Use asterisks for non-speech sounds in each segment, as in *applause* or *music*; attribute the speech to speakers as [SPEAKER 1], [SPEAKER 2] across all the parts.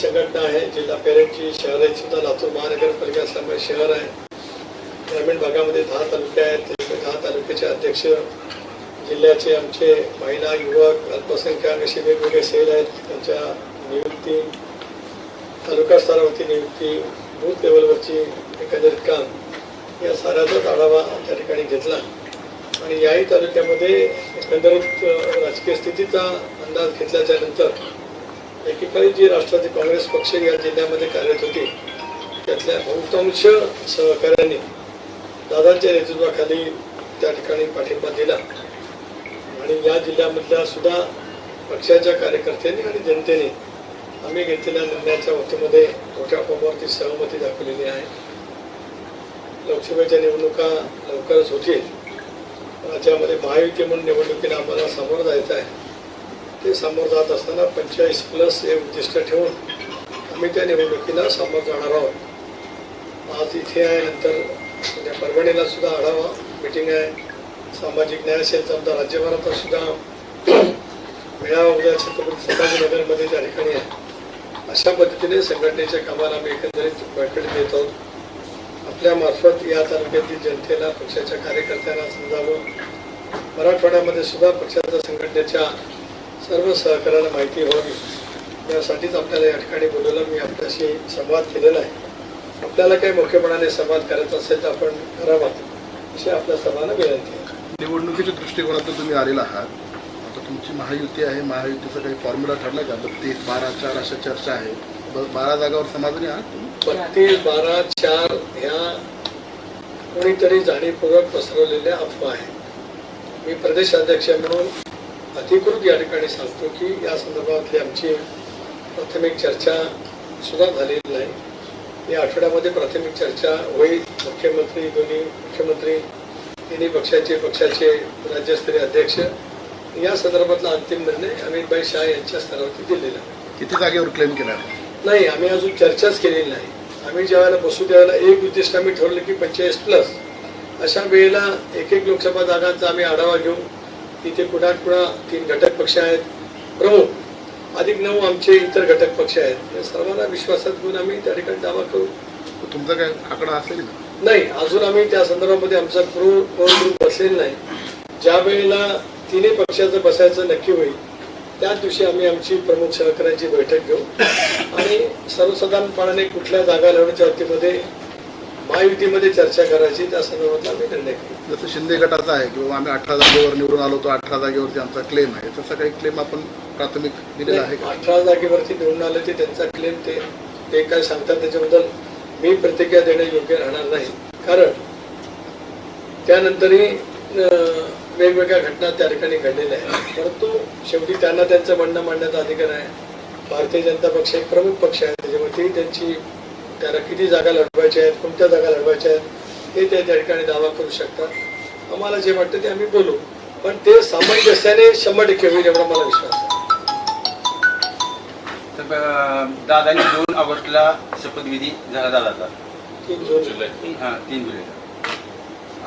[SPEAKER 1] संघटना आहे. जिल्हा पेरेंटची शहर सुद्धा. लातूर महानगरपालिका असल्यामुळे शहर आहे. ग्रामीण भागामध्ये दहा तालुके आहेत. दहा तालुक्याचे अध्यक्ष जिल्ह्याचे आमचे महिला युवक अल्पसंख्याक असे वेगवेगळे सेल आहेत. त्यांच्या नियुक्ती तालुका स्तरावरती नियुक्ती बूथ लेवलवरची एकंदरीत काम या साऱ्याचाच आढावा त्या ठिकाणी घेतला. आणि याही तालुक्यामध्ये एकंदरीत राजकीय स्थितीचा अंदाज घेतल्याच्यानंतर नंतर एकीकडे जी राष्ट्रवादी काँग्रेस पक्ष या जिल्ह्यामध्ये कार्यरत होती त्यातल्या बहुतांश सहकाऱ्यांनी दादांच्या नेतृत्वाखाली त्या ठिकाणी पाठिंबा दिला. आणि या जिल्ह्यामधल्या सुद्धा पक्षाच्या कार्यकर्त्यांनी आणि जनतेने आम्ही घेतलेल्या निर्णयाच्या बाबतीमध्ये मोठ्या प्रमाणावरती सहमती दाखवलेली आहे. लोकसभेच्या निवडणुका लवकरच होतील. राज्यामध्ये महायुती म्हणून निवडणुकीला आम्हाला सामोरं जायचं आहे. ते समोर जात असताना पंचेचाळीस प्लस हे उद्दिष्ट ठेवून आम्ही त्या निवडणुकीला समोर जाणार आहोत. आज इथे आहे नंतर उद्या परभणीला सुद्धा आढावा मिटिंग आहे. सामाजिक न्याय सेलचा आमचा राज्यभराचा सुद्धा मेळावा उद्या छत्रपती संभाजीनगरमध्ये त्या ठिकाणी आहे. अशा पद्धतीने संघटनेच्या कामाला आम्ही एकंदरीत बळकट देत आहोत. आपल्या मार्फत या तालुक्यातील जनतेला पक्षाच्या कार्यकर्त्यांना समजावं मराठवाड्यामध्ये सुद्धा पक्षाच्या संघटनेच्या सर्व सहकार्याला माहिती व्हावी. यासाठीच आपल्याला या ठिकाणी बोलवलं. मी आपल्याशी संवाद केलेला आहे. आपल्याला काही मोठेपणाने संवाद करायचा असेल तर आपण करावा. अशी आपल्या सर्वांना विनंती आहे.
[SPEAKER 2] निवडणुकीच्या दृष्टिकोनातून तुम्ही आलेला आहात. आता तुमची महायुती आहे. महायुतीचा काही फॉर्म्युला ठरला का? बत्तीस बारा चार अशा चर्चा आहे बारा जागावर समाधानी आहात?
[SPEAKER 1] बत्तीस बारा चार ह्या कोणीतरी जाणीवपूर्वक पसरवलेल्या अफवा आहेत. मी प्रदेशाध्यक्ष म्हणून अधिकृत या ठिकाणी सांगतो की या संदर्भातली आमची प्राथमिक चर्चा सुद्धा झालेली नाही. या आठवड्यामध्ये प्राथमिक चर्चा होईल. मुख्यमंत्री दोन्ही मुख्यमंत्री तिन्ही पक्षाचे पक्षाचे राज्यस्तरीय अध्यक्ष. या संदर्भातला अंतिम निर्णय अमितभाई शहा यांच्या स्तरावरती दिलेला
[SPEAKER 2] किती जागेवर क्लेम केला?
[SPEAKER 1] नाही आम्ही अजून चर्चाच केलेली नाही. आम्ही ज्यावेळेला बसू त्यावेळेला एक उद्दिष्ट आम्ही ठरवलं की पंचेचाळीस प्लस अशा वेळेला एक एक लोकसभा जागांचा आम्ही आढावा घेऊ. इथे कुणा कुणा तीन घटक पक्ष आहेत. प्रमुख अधिक नऊ आमचे इतर घटक पक्ष आहेत. या सर्वांना विश्वासात घेऊन आम्ही त्या ठिकाणी दावा करू.
[SPEAKER 2] तुमचा काय आकडा असेल
[SPEAKER 1] नाही अजून आम्ही त्या संदर्भामध्ये आमचा क्रू ग्रुप बसलेला नाही. ज्या वेळेला तिन्ही पक्षाचं बसायचं नक्की होईल त्याच दिवशी आम्ही आमची प्रमुख सहकार्यांची बैठक घेऊ. आणि सर्वसाधारणपणाने कुठल्या जागा लढवण्याच्या बाबतीमध्ये महायुतीमध्ये चर्चा करायची त्या संदर्भातला आम्ही निर्णय घेऊ.
[SPEAKER 2] जसं शिंदे गटाचा आहे किंवा आम्ही अठरा जागेवर निवडून आलो तो अठरा जागेवरती आमचा क्लेम आहे. तसा काही क्लेम आपण प्राथमिक दिलेला आहे
[SPEAKER 1] अठरा जागेवरती निवडून आले ते त्यांचा क्लेम ते ते काय सांगतात त्याच्याबद्दल मी प्रतिक्रिया देणं योग्य राहणार नाही. कारण त्यानंतरही वेगवेगळ्या घटना त्या ठिकाणी घडलेल्या आहेत. परंतु शेवटी त्यांना त्यांचं म्हणणं मांडण्याचा अधिकार आहे. भारतीय जनता पक्ष एक प्रमुख पक्ष आहे. त्याच्यामुळे ती त्यांची त्याला किती जागा लढवायच्या आहेत कोणत्या जागा लढवायच्या आहेत हे ते त्या ठिकाणी दावा करू शकतात. आम्हाला जे वाटतं ते आम्ही बोलू. पण ते सामंजस्याने शंभर टक्के होईल एवढा मला विश्वास आहे.
[SPEAKER 3] दादांनी दोन ऑगस्टला शपथविधी झाला दादाचा.
[SPEAKER 1] तीन जून
[SPEAKER 3] हां तीन जुलैला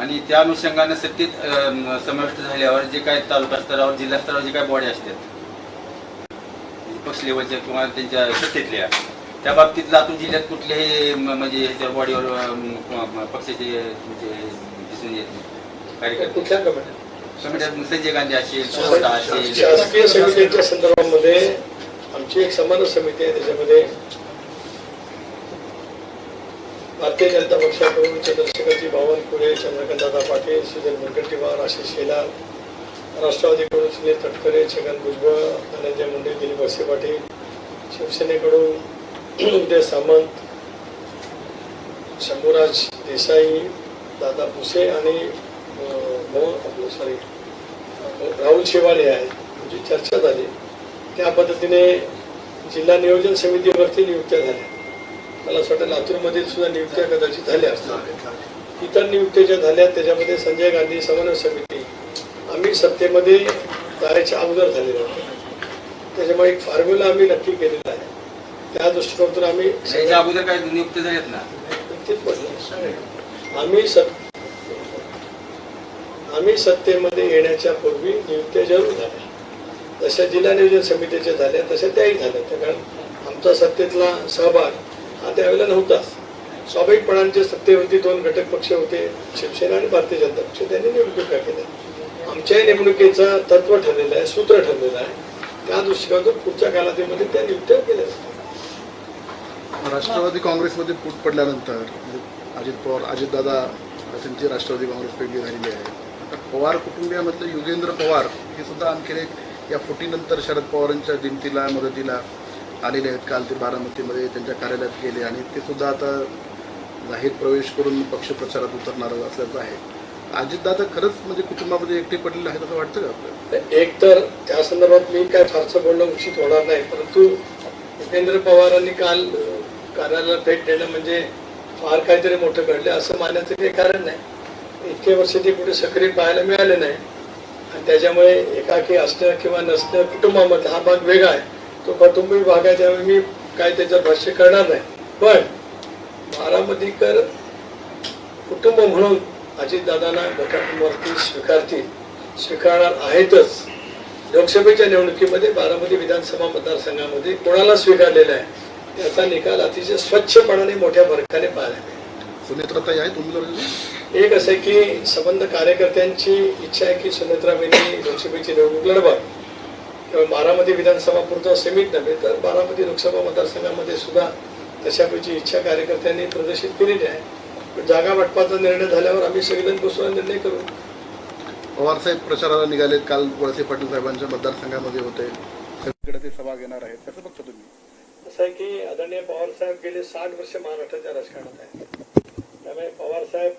[SPEAKER 3] आणि त्या अनुषंगाने सत्तेत अं, समाविष्ट झाल्यावर जे काय तालुका स्तरावर जिल्हा स्तरावर जे काय बॉडी असतात पक्ष लेवलच्या किंवा त्यांच्या सत्तेतल्या त्या बाबतीत लातूर जिल्ह्यात कुठल्याही म- म्हणजे ह्याच्या बॉडीवर पक्षाचे म्हणजे दिसून येत नाही. संजय गांधी असेल
[SPEAKER 1] शासकीय समित्यांच्या संदर्भामध्ये आमची एक समान समिती आहे त्याच्यामध्ये भारतीय जनता पक्षाकडून चंद्रशेखरजी बावनकुळे चंद्रकांतदादा पाटील सुजन मुनगंटीवार आशिष शेलार राष्ट्रवादीकडून सुनील तटकरे छगन भुजबळ धनंजय मुंडे दिलीप वळसे पाटील शिवसेनेकडून उदय सामंत शंभूराज देसाई दादा भुसे आणि सॉरी राहुल शेवाळे आहेत. म्हणजे चर्चा झाली. त्या पद्धतीने जिल्हा नियोजन समितीवरती नियुक्त्या झाल्या. मला असं वाटतं लातूरमध्ये सुद्धा नियुक्त्या कदाचित झाल्या असतात इतर नियुक्त्या झाल्या त्याच्यामध्ये संजय गांधी समन्वय समिती. आम्ही सत्तेमध्ये जायच्या अगोदर झालेलो होतो. त्याच्यामुळे एक फॉर्म्युला आम्ही नक्की केलेला आहे. त्या दृष्टिकोनातून आम्ही
[SPEAKER 3] याच्या अगोदर काय नियुक्त झाल्यात ना?
[SPEAKER 1] तेच म्हटलं. आम्ही सत आम्ही सत्तेमध्ये येण्याच्या पूर्वी नियुक्त्या जरूर झाल्या. जशा जिल्हा नियोजन समितीच्या झाल्या तशा त्याही झाल्या. त्या कारण आमचं सत्तेतला सहभाग हा त्यावेळेला नव्हताच स्वाभाविकपणाने सत्तेवरती दोन घटक पक्ष होते शिवसेना आणि भारतीय जनता पक्ष त्यांनी निवडणुका केल्या? आमच्याही निवडणुकीचं तत्व ठरलेलं आहे सूत्र ठरलेलं आहे. त्या दृष्टिकोनातून पुढच्या कालावधीमध्ये त्या नियुक्त्या केल्या जातात
[SPEAKER 2] राष्ट्रवादी काँग्रेसमध्ये फूट पडल्यानंतर म्हणजे अजित पवार अजितदादा त्यांची राष्ट्रवादी काँग्रेस वेगळी झालेली आहे. आता पवार कुटुंबियामधले युगेंद्र पवार हे सुद्धा आणखीन एक या फुटीनंतर शरद पवारांच्या दिमतीला मदतीला आलेले आहेत. काल ते बारामतीमध्ये त्यांच्या कार्यालयात गेले आणि ते सुद्धा आता जाहीर प्रवेश करून पक्षप्रचारात उतरणार असल्याचं आहे. अजितदादा खरंच म्हणजे कुटुंबामध्ये एकटे पडलेले आहेत असं वाटतं का आपल्याला?
[SPEAKER 1] एक तर त्या संदर्भात मी काय फारसं बोलणं उचित होणार नाही परंतु उपेंद्र पवारांनी काल कार्यालयाला भेट देणं म्हणजे फार काहीतरी मोठं घडलं असं मानण्याचं काही कारण नाही. इतके वर्ष ते कुठे सक्रिय पाहायला मिळाले नाही. आणि त्याच्यामुळे एकाकी असणं किंवा नसणं कुटुंबामध्ये हा भाग वेगळा आहे. तो कौटुंबिक भाग आहे त्यामुळे मी काय त्याचं भाष्य करणार नाही. पण बारामतीकर कुटुंब म्हणून अजितदादांना गटावरती स्वीकारतील स्वीकारणार आहेतच. लोकसभेच्या निवडणुकीमध्ये बारामती विधानसभा मतदारसंघामध्ये कोणाला स्वीकारलेलं आहे? त्याचा निकाल अतिशय स्वच्छपणाने मोठ्या फरकाने पाहायला मिळेल. एक असं आहे की संबंध कार्यकर्त्यांची इच्छा आहे की सुनेत्राबाईंनी लोकसभेची निवडणूक लढवावी. किंवा बारामती विधानसभा पुरतं सीमित नव्हे तर बारामती लोकसभा मतदारसंघामध्ये सुद्धा तशापैकी इच्छा कार्यकर्त्यांनी प्रदर्शित केलेली आहे. पण जागा वाटपाचा निर्णय झाल्यावर आम्ही सगळेजण बसून निर्णय करू.
[SPEAKER 2] पवारसाहेब प्रचाराला निघाले काल वळसे पाटील साहेबांच्या मतदारसंघामध्ये होते. सगळीकडे ते सभा घेणार आहेत. कसं बघता तुम्ही?
[SPEAKER 1] असं आहे की आदरणीय पवार साहेब गेले साठ वर्ष महाराष्ट्राच्या राजकारणात आहेत. त्यामुळे पवार साहेब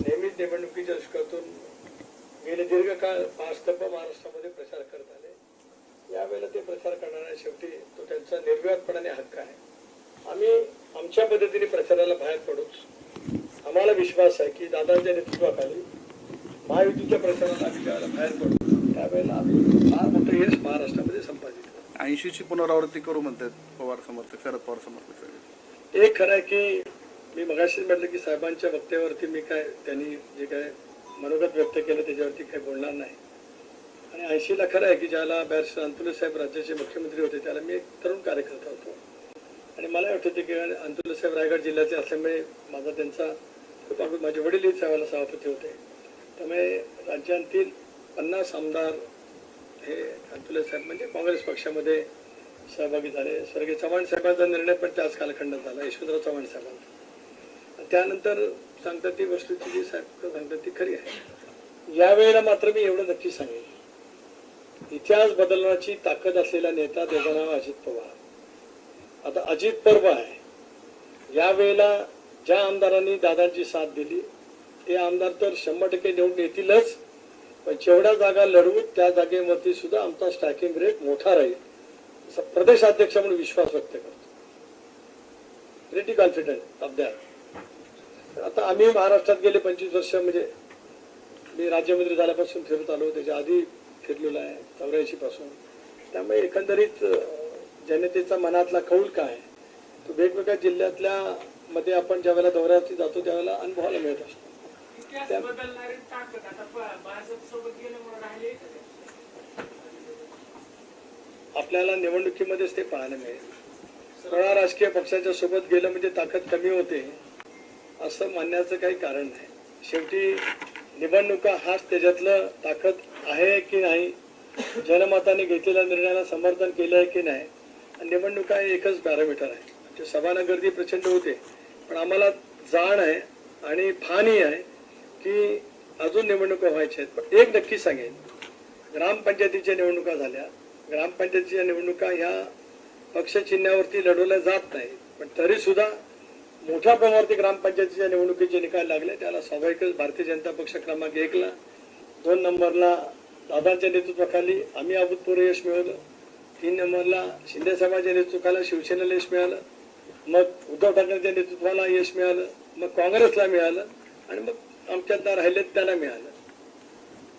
[SPEAKER 1] नेहमीच निवडणुकीच्या दशकातून गेले दीर्घकाळ महास्तंभ महाराष्ट्रामध्ये प्रचार करत आले. यावेळेला ते प्रचार करणाऱ्या शेवटी तो त्यांचा निर्विवादपणाने हक्क आहे. आम्ही आमच्या पद्धतीने प्रचाराला बाहेर पडूच आम्हाला विश्वास आहे की दादांच्या नेतृत्वाखाली महायुतीच्या प्रचाराला आम्ही ज्यावेळेला बाहेर पडू. त्यावेळेला आम्ही फार मोठं यश महाराष्ट्रामध्ये संपादित
[SPEAKER 2] ऐंशीची पुनरावृत्ती करू म्हणतात पवार समर्थक शरद पवार समर्थक
[SPEAKER 1] एक खरं आहे की मी मगाशीच म्हटलं की साहेबांच्या वक्त्यावरती मी काय त्यांनी जे काय मनोगत व्यक्त केलं त्याच्यावरती काही बोलणार नाही. आणि ऐंशीला खरं आहे की ज्याला बॅरिस्टर अंतुले साहेब राज्याचे मुख्यमंत्री होते त्याला मी एक तरुण कार्यकर्ता होतो. आणि मला होते की अंतुले साहेब रायगड जिल्ह्याचे असल्यामुळे माझा त्यांचा खूप माझे वडीलही साहेबाला सभापती होते. त्यामुळे राज्यातील पन्नास आमदार हे अंतुले साहेब म्हणजे काँग्रेस पक्षामध्ये सहभागी झाले. स्वर्गीय चव्हाण साहेबांचा निर्णय पण त्याच कालखंडात झाला यशवंतराव चव्हाण साहेबांचा. त्यानंतर सांगतात ती वस्तूची जी साहेब सांगतात ती खरी आहे. यावेळेला मात्र मी एवढं नक्की सांगेन. इतिहास बदलण्याची ताकद असलेला नेता त्याचं नाव अजित पवार. आता अजित पवार आहे. यावेळेला ज्या आमदारांनी दादांची साथ दिली ते आमदार तर शंभर टक्के निवडून येतीलच. पण जेवढ्या जागा लढवू त्या जागेमध्ये सुद्धा आमचा स्टॅकिंग रेट मोठा राहील. प्रदेशाध्यक्ष म्हणून विश्वास व्यक्त करतो. रेटी कॉन्फिडंट ऑफ आता आम्ही महाराष्ट्रात गेले पंचवीस वर्ष म्हणजे मी राज्यमंत्री झाल्यापासून फिरत आलो. त्याच्या आधी फिरलेलो आहे चौऱ्याऐंशी पासून. त्यामुळे एकंदरीत जनतेचा मनातला कौल काय तो वेगवेगळ्या जिल्ह्यातल्या मध्ये आपण ज्या वेळेला दौऱ्यावरती जातो त्यावेळेला अनुभवायला मिळत असतो. आपल्याला निवडणुकीमध्येच ते पाहायला मिळेल. सगळ्या राजकीय पक्षांच्या सोबत गेलं म्हणजे ताकद कमी होते असं मानण्याचं काही कारण नाही. शेवटी निवडणुका हाच त्याच्यातलं ताकद आहे की नाही जनमताने घेतलेल्या निर्णयाला समर्थन केलं आहे की नाही आणि निवडणुका हे एकच पॅरामीटर आहे. म्हणजे सभाना गर्दी प्रचंड होते पण आम्हाला जाण आहे आणि फानी आहे की अजून निवडणुका व्हायच्या आहेत. पण एक नक्की सांगेन ग्रामपंचायतीच्या निवडणुका झाल्या. ग्रामपंचायतीच्या निवडणुका ह्या पक्षचिन्हावरती लढवल्या जात नाही पण तरी सुद्धा मोठ्या प्रमाणावरती ग्रामपंचायतीच्या निवडणुकीचे निकाल लागले. त्याला स्वाभाविकच भारतीय जनता पक्ष क्रमांक एकला दोन नंबरला दादांच्या नेतृत्वाखाली आम्ही अभूतपूर्व यश मिळवलं. तीन नंबरला शिंदे साहेबांच्या नेतृत्वाला शिवसेनेला यश मिळालं. मग उद्धव ठाकरेंच्या नेतृत्वाला यश मिळालं. मग काँग्रेसला मिळालं. आणि मग आमच्यातला राहिलेत त्यांना मिळालं.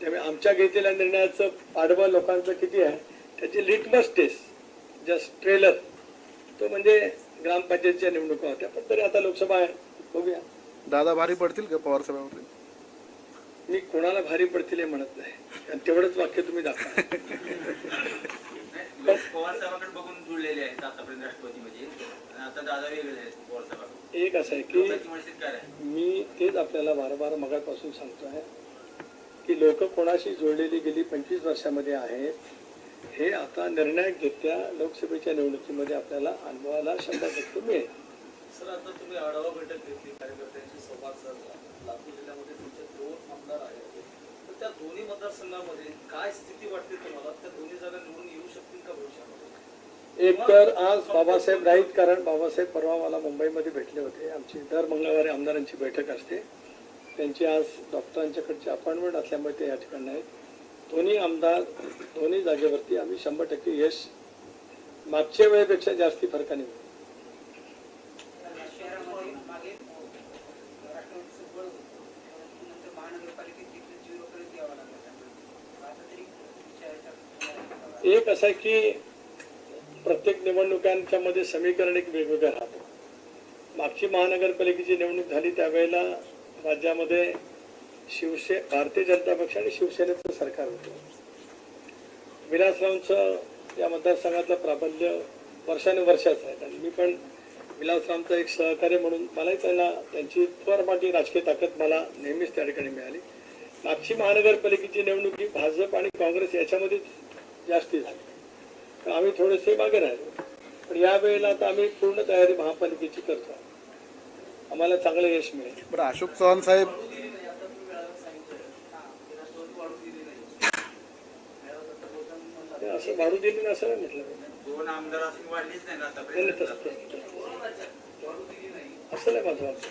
[SPEAKER 1] त्यामुळे आमच्या घेतलेल्या निर्णयाचं पाठबळ लोकांचं किती आहे त्याची लिटमस टेस्ट जस्ट ट्रेलर तो म्हणजे ग्रामपंचायतीच्या निवडणुका होत्या. पण तरी आता लोकसभा आहे बघूया.
[SPEAKER 2] दादा भारी पडतील का पवार साहेबांमध्ये
[SPEAKER 1] मी कोणाला भारी पडतील हे म्हणत नाही. आणि तेवढंच वाक्य तुम्ही दाखवा. *laughs*
[SPEAKER 3] पवार साहेबांकडे बघून जुळलेले आहेत आतापर्यंत राष्ट्रवादीमध्ये आणि आता दादा वेगळे आहेत पवार साहेबांकडे.
[SPEAKER 1] एक असं आहे की
[SPEAKER 3] लोकांची मनस्थिती काय आहे
[SPEAKER 1] मी तेच आपल्याला वारंवार मगापासून सांगतो आहे की लोक कोणाशी जोडलेली गेली पंचवीस वर्षामध्ये आहेत हे आता निर्णायकरित्या लोकसभेच्या निवडणुकीमध्ये आपल्याला अनुभवाला शंभर टक्के मिळेल.
[SPEAKER 4] सर आता तुम्ही आढावा बैठक घेतली कार्यकर्त्यांशी संवाद साधला लातूर जिल्ह्यामध्ये तुमचे दोन आमदार आहेत तर त्या दोन्ही मतदारसंघामध्ये काय स्थिती वाटते तुम्हाला? त्या दोन्ही जागा निवडून येऊ शकतील का भविष्यामध्ये?
[SPEAKER 1] एक तर आज बाबासाहेब नाहीत कारण बाबासाहेब परवा मला मुंबईमध्ये भेटले होते. आमची दर मंगळवारी आमदारांची बैठक असते. त्यांची आज डॉक्टरांच्याकडची अपॉइंटमेंट असल्यामुळे ते या ठिकाणी आहेत दोन्ही आमदार दोन्ही जागेवरती आम्ही शंभर टक्के यश मागच्या वेळेपेक्षा जास्ती फरकाने मिळवू.
[SPEAKER 5] शहरामध्ये मागे राष्ट्रवादीचं बळ होतं परंतु नंतर महानगरपालिकेत देखील झिरो पर्यंत यावं लागलं त्यांना आता तरी विचारायचा
[SPEAKER 1] एक असं आहे की प्रत्येक निवडणुकांच्या मध्ये समीकरण एक वेगवेगळं राहतं. मागची महानगरपालिकेची निवडणूक झाली त्यावेळेला राज्यामध्ये शिवसे भारतीय जनता पक्ष आणि शिवसेनेचं सरकार होतं. विलासरावचं या मतदारसंघातलं प्राबल्य वर्षानुवर्षाचं आहे. आणि मी पण विलासरामचा एक सहकार्य म्हणून मलाही त्यांना त्यांची फारमाटी राजकीय ताकद मला नेहमीच त्या ठिकाणी मिळाली. मागची महानगरपालिकेची निवडणूक ही भाजप आणि काँग्रेस याच्यामध्येच जास्ती झाली. तर आम्ही थोडेसे मागे राहिलो. पण या वेळेला आता आम्ही पूर्ण तयारी महापालिकेची करतो. आम्हाला चांगलं यश मिळेल.
[SPEAKER 2] बरं अशोक चव्हाण साहेब.
[SPEAKER 1] असं दिली नाही असं नाही म्हटलं. मी.
[SPEAKER 3] दोन आमदार असून वाढलीच नाही ना
[SPEAKER 1] असं नाही माझं वाक्य.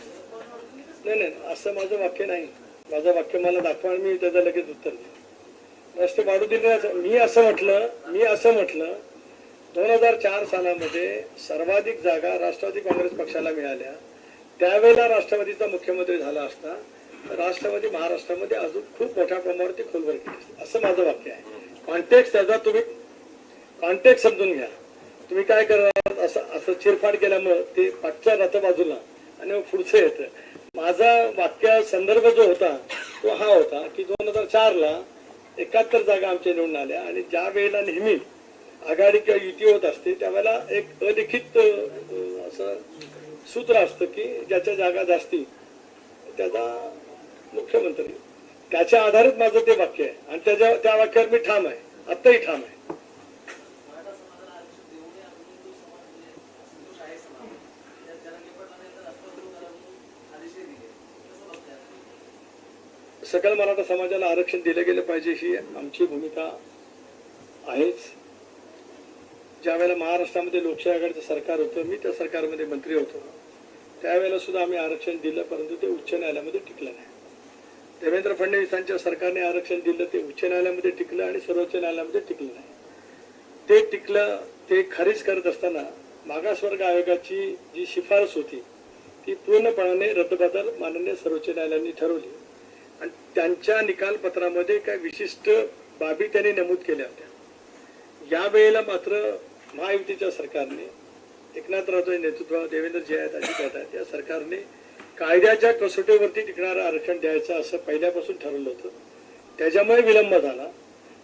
[SPEAKER 1] नाही नाही असं माझं वाक्य नाही. माझं वाक्य मला दाखवा आणि मी त्याचं लगेच उत्तर देईन रस्ते वाढू दिले नाही असं- मी असं म्हटलं मी असं म्हटलं दोन हजार चार सालामध्ये सर्वाधिक जागा राष्ट्रवादी काँग्रेस पक्षाला मिळाल्या. त्यावेळेला राष्ट्रवादीचा मुख्यमंत्री झाला असता राष्ट्रवादी महाराष्ट्रामध्ये अजून खूप मोठ्या प्रमाणावरती खोलवर केली असती. असं माझं वाक्य आहे. कॉन्टेक्स्ट त्याचा तुम्ही कॉन्टेक्स्ट समजून घ्या. तुम्ही काय करणार? असं असं चिरफाड केल्यामुळं ते पाठच्या राहतं बाजूला आणि मग पुढचं येतं. माझा वाक्य संदर्भ जो होता तो हा होता की दोन हजार चारला एकाहत्तर जागा आमच्या निवडून आल्या आणि ज्या वेळेला नेहमी आघाडी किंवा युती होत असते त्यावेळेला एक अलिखित असं सूत्र असतं की ज्याच्या जागा जास्ती त्याचा मुख्यमंत्री. त्याच्या आधारित माझं ते वाक्य आहे आणि त्याच्या त्या वाक्यावर मी ठाम आहे. आत्ताही ठाम आहे
[SPEAKER 4] मराठा समाजाला आरक्षण देऊ नये अजून जो समाज म्हणजे संतोष आहे समाज त्या जरांगे पाटलांना एकदा राष्ट्रवादी करा म्हणून आदेशही दिले कसं बघताय
[SPEAKER 1] सकल मराठा समाजाला आरक्षण दिलं गेलं पाहिजे ही आमची भूमिका आहेच. ज्यावेळेला महाराष्ट्रामध्ये लोकशाही आघाडीचं सरकार होतं मी त्या सरकारमध्ये मंत्री होतो. त्यावेळेला सुद्धा आम्ही आरक्षण दिलं परंतु ते उच्च न्यायालयामध्ये टिकलं नाही. देवेंद्र फडणवीसांच्या सरकारने आरक्षण दिलं ते उच्च न्यायालयामध्ये टिकलं आणि सर्वोच्च न्यायालयामध्ये टिकलं नाही. ते टिकलं ते खारिज करत असताना मागासवर्ग आयोगाची जी शिफारस होती ती पूर्णपणाने रद्दबातल माननीय सर्वोच्च न्यायालयाने ठरवली. आणि त्यांच्या निकालपत्रामध्ये काही विशिष्ट बाबी त्यांनी नमूद केल्या होत्या. यावेळेला मात्र महायुतीच्या सरकारने एकनाथरावच्या देवेंद्र जे आहेत अजित आहेत या सरकारने कायद्याच्या कसोटीवरती टिकणारं आरक्षण द्यायचं असं पहिल्यापासून ठरवलं होतं. त्याच्यामुळे विलंब झाला.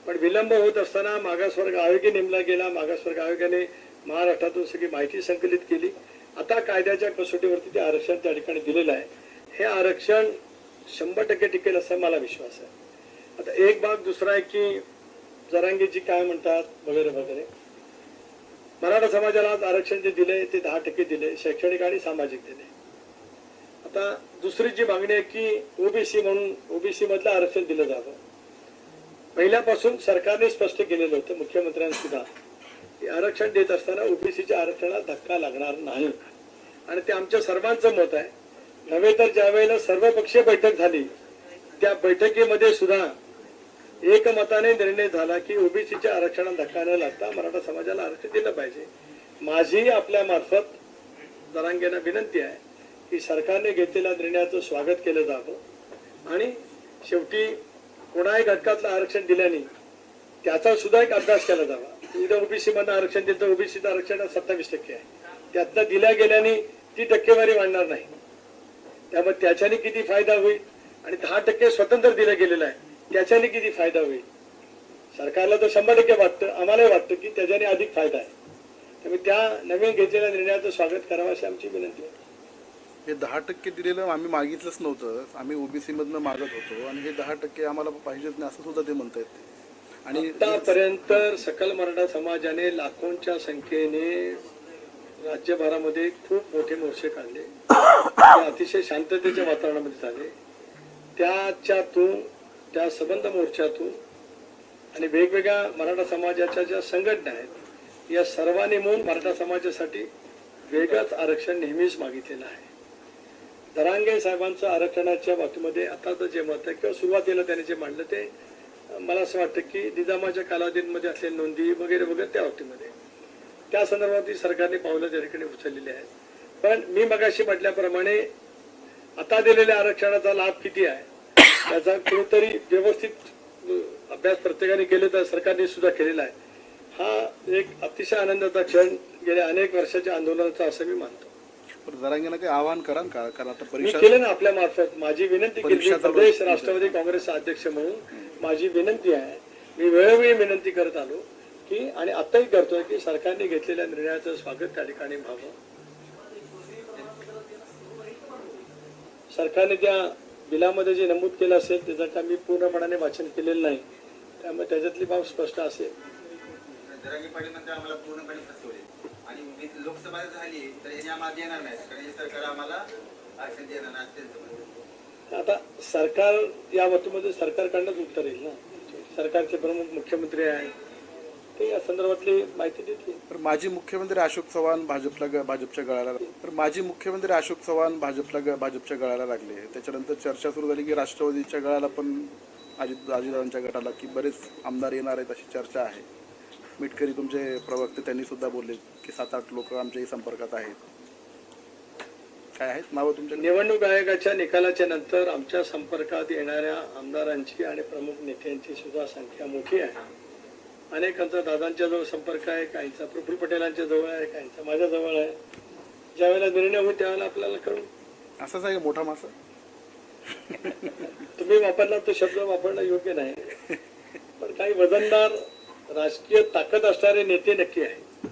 [SPEAKER 1] पण विलंब होत असताना मागासवर्ग आयोगे नेमला गेला. मागासवर्ग आयोगाने महाराष्ट्रातून सगळी माहिती संकलित केली. आता कायद्याच्या कसोटीवरती ते आरक्षण त्या ठिकाणी दिलेलं आहे. हे आरक्षण शंभर टक्के टिकेल असा मला विश्वास आहे. आता एक भाग दुसरा आहे की जरांगीजी काय म्हणतात वगैरे वगैरे. मराठा समाजाला आज आरक्षण जे दिले ते दहा टक्के दिले शैक्षणिक आणि सामाजिक दिले आता दुसरी जी मागणी आहे की ओबीसी म्हणून ओबीसी मधलं आरक्षण दिलं जावं. पहिल्यापासून सरकारने स्पष्ट केलेलं होतं मुख्यमंत्र्यांनी सुद्धा की आरक्षण देत असताना ओबीसीच्या आरक्षणाला धक्का लागणार नाही. आणि ते आमच्या सर्वांचं मत आहे नव्हे तर ज्या वेळेला सर्वपक्षीय बैठक झाली त्या बैठकीमध्ये सुद्धा एकमताने निर्णय झाला की ओबीसीच्या आरक्षणाला धक्का न लागता मराठा समाजाला आरक्षण दिलं पाहिजे. माझी आपल्या मार्फत जरांगेना विनंती आहे की सरकारने घेतलेल्या निर्णयाचं स्वागत केलं जावं आणि शेवटी कोणाही घटकातलं आरक्षण दिल्याने त्याचा सुद्धा एक अभ्यास केला जावा. उद्या ओबीसी मधनं आरक्षण दिलं तर ओबीसीचं आरक्षण सत्तावीस टक्के आहे. त्यातनं दिल्या गेल्याने ती टक्केवारी वाढणार नाही. त्यामुळे त्याच्याने किती फायदा होईल? आणि दहा टक्के स्वतंत्र दिलं गेलेलं आहे. त्याच्याने किती फायदा होईल? सरकारला तर शंभर टक्के वाटतं आम्हालाही वाटतं की त्याच्याने अधिक फायदा आहे. त्यामुळे त्या नवीन घेतलेल्या निर्णयाचं स्वागत करावं अशी आमची विनंती आहे.
[SPEAKER 2] हे दहा टक्के दिलेलं आम्ही मागितलंच नव्हतं. आम्ही ओबीसी मधनं मागत होतो. आणि हे दहा टक्के आम्हाला पाहिजेच नाही असं सुद्धा ते म्हणतायत आणि
[SPEAKER 1] आतापर्यंत सकल मराठा समाजाने लाखोंच्या संख्येने राज्यभरामध्ये खूप मोठे मोर्चे काढले. ते अतिशय शांततेच्या वातावरणामध्ये झाले. त्याच्यातून त्या सबंध मोर्चातून आणि वेगवेगळ्या मराठा समाजाच्या ज्या संघटना आहेत या सर्वांनी मिळून मराठा समाजासाठी वेगळंच आरक्षण नेहमीच मागितलेलं आहे. दरांगे साहेबांचं आरक्षणाच्या बाबतीमध्ये आता तर जे मत आहे किंवा सुरुवातीला त्याने जे मांडलं ते मला असं वाटतं की निजामाच्या कालावधीमध्ये असलेल्या नोंदी वगैरे वगैरे त्या बाबतीमध्ये. त्या संदर्भात सरकारने पावलं त्या ठिकाणी उचललेली आहेत. पण मी मगाशी म्हटल्याप्रमाणे आता दिलेल्या आरक्षणाचा लाभ किती आहे? त्याचा कुणीतरी व्यवस्थित अभ्यास प्रत्येकाने केले तर सरकारने सुद्धा केलेला आहे. हा एक अतिशय आनंदाचा क्षण गेल्या अनेक वर्षाच्या आंदोलनाचा असं मी मानतो.
[SPEAKER 2] जरांगेनं काही आवाहन करा ना का? कारण आता परीक्षा
[SPEAKER 1] केलं ना आपल्या मार्फत. माझी विनंती केली. प्रदेश. राष्ट्रवादी काँग्रेसचा अध्यक्ष म्हणून माझी विनंती आहे. मी वेळोवेळी विनंती करत आलो. की आणि आताही करतोय की सरकारने घेतलेल्या निर्णयाचं स्वागत त्या ठिकाणी व्हावं. सरकारने त्या बिलामध्ये जे नमूद केलं असेल त्याचं काय मी पूर्णपणाने वाचन केलेलं नाही. त्यामुळे त्याच्यातली बाब स्पष्ट असेल.
[SPEAKER 3] आणि लोकसभा झाली तर आम्हाला देणार नाही कारण हे सरकार आम्हाला आरक्षण देणार नाही.
[SPEAKER 1] आता सरकार या बाबतीमध्ये सरकारकडनंच उत्तर येईल ना? सरकारचे प्रमुख मुख्यमंत्री आहेत ते या संदर्भातली माहिती देतील.
[SPEAKER 2] तर माजी मुख्यमंत्री अशोक चव्हाण भाजपला भाजपच्या गळाला तर माजी मुख्यमंत्री अशोक चव्हाण भाजपला भाजपच्या गळाला लागले. त्याच्यानंतर चर्चा सुरू झाली की राष्ट्रवादीच्या गळाला पण अजित अजितदादांच्या गटाला की बरेच आमदार येणार आहेत अशी चर्चा आहे. मिटकरी तुमचे प्रवक्ते त्यांनी सुद्धा बोलले की सात आठ लोक आमच्याही संपर्कात आहेत. काय आहेत नावं तुमच्या
[SPEAKER 1] निवडणूक आयोगाच्या निकालाच्या नंतर आमच्या संपर्कात येणाऱ्या आमदारांची आणि प्रमुख नेत्यांची सुद्धा संख्या मोठी आहे. अनेकांचा दादांच्या जवळ संपर्क आहे काहींचा प्रफुल्ल पटेलांच्या जवळ आहे काहींचा माझ्या जवळ आहे. ज्यावेळेला निर्णय होईल त्यावेळेला आपल्याला कळू
[SPEAKER 2] असंच आहे मोठा मासा? *laughs*
[SPEAKER 1] तुम्ही वापरला तो शब्द वापरणं योग्य नाही. पण काही वजनदार राजकीय ताकद असणारे नेते नक्की आहेत.